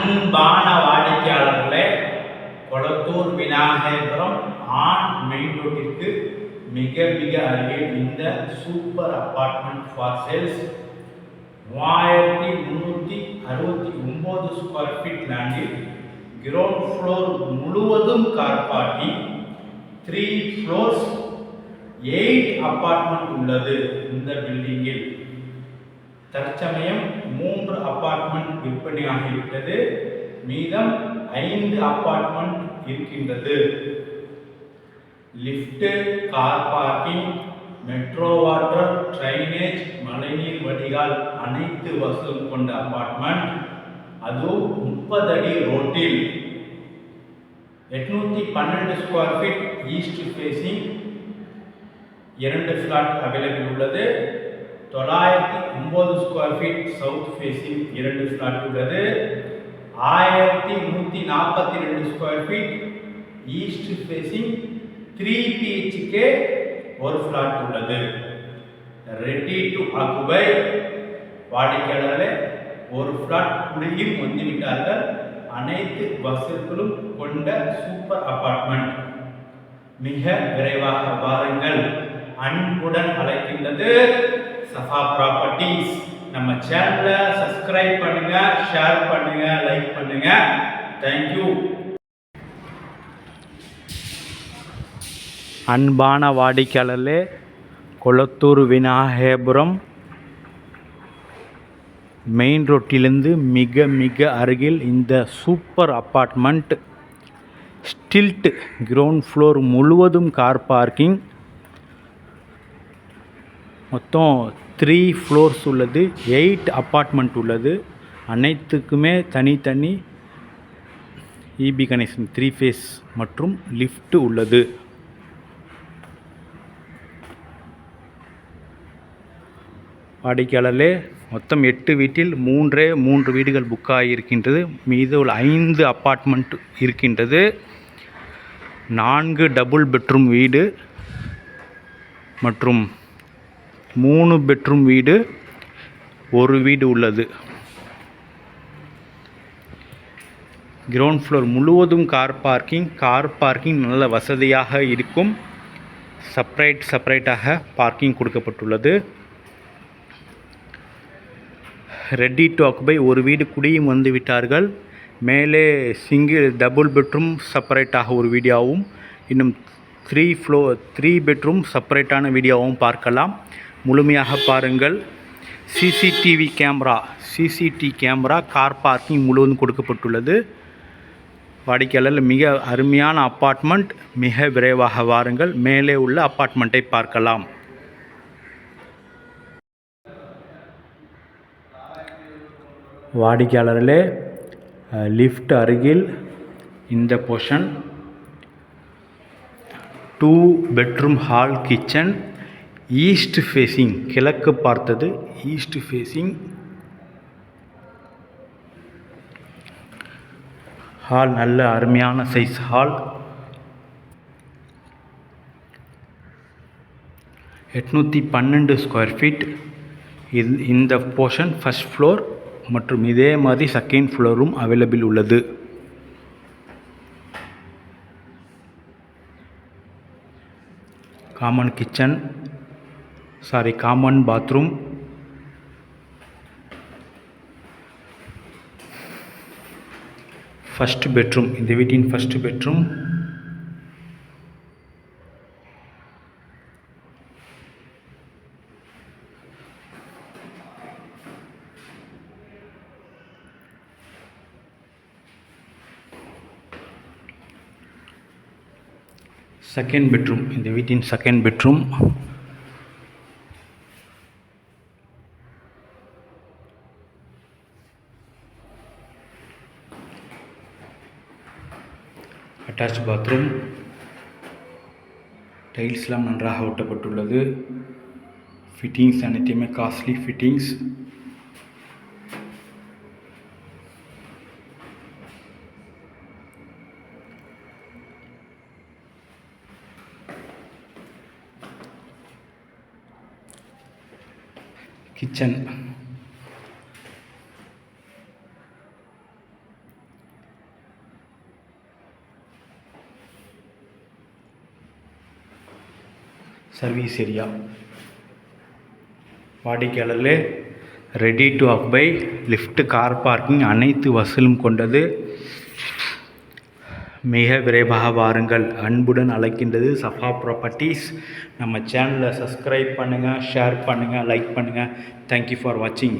அன்பான வாடிக்கையாளர்களே கொளத்தூர் விநாயகபுரம் ஆண் மெயின் ரோட்டிற்கு மிக மிக அருகில் இந்த சூப்பர் அப்பார்ட்மெண்ட் ஃபார் சேல்ஸ் மூவாயிரத்தி முந்நூற்றி அறுபத்தி ஒம்பது ஸ்கொயர் ஃபீட் லேண்டில் கிரவுண்ட் ஃப்ளோர் முழுவதும் car parking three floors eight apartment உள்ளது இந்த பில்டிங்கில் தற்சமயம் மூன்று அப்பார்ட்மெண்ட் விற்பனையாகிவிட்டது. மீதம் ஐந்து அப்பார்ட்மெண்ட் இருக்கின்றது. Lift car parking metro water drainage மழைநீர் வடிகால் அனைத்து வசூல் கொண்ட அப்பார்ட்மெண்ட். அதுவும் முப்பது அடி ரோட்டில் எட்நூத்தி பன்னெண்டு ஸ்கொயர் ஃபீட் ஈஸ்ட் ஃபேஸிங். இரண்டு ஃப்ளாட் அவைலபிள் உள்ளது. தொள்ளாயிரத்தி ஒம்பது ஸ்கொயர் ஃபீட் சவுத் ஃபேஸிங் இரண்டு ஃப்ளாட் உள்ளது. ஆயிரத்தி நூற்றி நாற்பத்தி ரெண்டு square feet east facing three BHK ஒரு ஃப்ளாட் உள்ளது. ரெடி டு அக்குபை வாடிக்கையாளர்களே ஒரு ஃப்ளாட் குடியும் வந்துவிட்டார்கள் அனைத்து வசதிகளும் கொண்ட சூப்பர் அபார்ட்மெண்ட் மிக விரைவாக வாருங்கள். அன்புடன் அழைக்கின்றது. சஃபா ப்ராப்பர்ட்டிஸ் நம்ம சேனலை சப்ஸ்கிரைப் பண்ணுங்க ஷேர் பண்ணுங்க லைக் பண்ணுங்க. தேங்க்யூ அன்பான வாடிக்கையாளர்களே கொளத்தூர் விநாயகபுரம் மெயின் ரோட்டிலிருந்து மிக மிக அருகில் இந்த super apartment stilt ground floor முழுவதும் கார் பார்க்கிங் மொத்தம் த்ரீ ஃப்ளோர்ஸ் உள்ளது எயிட் அப்பார்ட்மெண்ட் உள்ளது. அனைத்துக்குமே தனித்தனி இபி கனெக்ஷன் த்ரீ ஃபேஸ் மற்றும் லிஃப்ட் உள்ளது. வாடிக்கையாளர்களே மொத்தம் எட்டு வீட்டில் மூன்றே மூன்று வீடுகள் புக் ஆகியிருக்கின்றது. மீது உள்ள ஐந்து அப்பார்ட்மெண்ட் இருக்கின்றது. நான்கு டபுள் பெட்ரூம் வீடு மற்றும் மூணு பெட்ரூம் வீடு ஒரு வீடு உள்ளது. கிரவுண்ட் ஃப்ளோர் முழுவதும் கார் பார்க்கிங். கார் பார்க்கிங் நல்ல வசதியாக இருக்கும். செப்பரேட் செப்பரேட்டாக பார்க்கிங் கொடுக்கப்பட்டுள்ளது. ரெடி டு ஆக்குபை ஒரு வீடு குடியும் வந்து விட்டார்கள். மேலே சிங்கிள் டபுள் பெட்ரூம் செப்பரேட்டாக ஒரு வீடியோவும் இன்னும் த்ரீ ஃப்ளோ த்ரீ பெட்ரூம் செப்பரேட்டான வீடியோவும் பார்க்கலாம். முழுமையாக பாருங்கள். CCTV camera CCTV camera car parking முழுவதும் கொடுக்கப்பட்டுள்ளது. வாடிக்கையாளர் மிக அருமையான அப்பார்ட்மெண்ட் மிக விரைவாக வாருங்கள். மேலே உள்ள அப்பார்ட்மெண்ட்டை பார்க்கலாம். வாடிக்கையாளர்களே லிஃப்ட் அருகில் இந்த portion two bedroom hall kitchen east facing கிழக்கு பார்த்தது ஈஸ்ட் ஃபேஸிங். ஹால் நல்ல அருமையான சைஸ் ஹால். எட்நூற்றி பன்னெண்டு ஸ்கொயர் ஃபீட் இது இந்த போர்ஷன் ஃபஸ்ட் ஃப்ளோர் மற்றும் இதே மாதிரி செகண்ட் ஃப்ளோரும் அவைலபிள் உள்ளது. Common kitchen sorry common bathroom first bedroom இந்த வீட்டின் ஃபஸ்ட் பெட்ரூம் செகண்ட் பெட்ரூம் இந்த வீட்டின் செகண்ட் பெட்ரூம் அட்டாச் பாத்ரூம் டைல்ஸ்லாம் நன்றாக ஒட்டப்பட்டுள்ளது. ஃபிட்டிங்ஸ் அனைத்தையுமே costly fittings kitchen service area. வாடிக்கையாளர்களே ready to occupy lift car parking அனைத்து வசூலும் கொண்டது. மிக விரைவாக வாருங்கள். அன்புடன் அழைக்கின்றது சஃபா ப்ராப்பர்ட்டிஸ் நம்ம சேனலை சப்ஸ்கிரைப் பண்ணுங்கள் ஷேர் பண்ணுங்கள் லைக் பண்ணுங்கள் தேங்க்யூ ஃபார் வாட்சிங்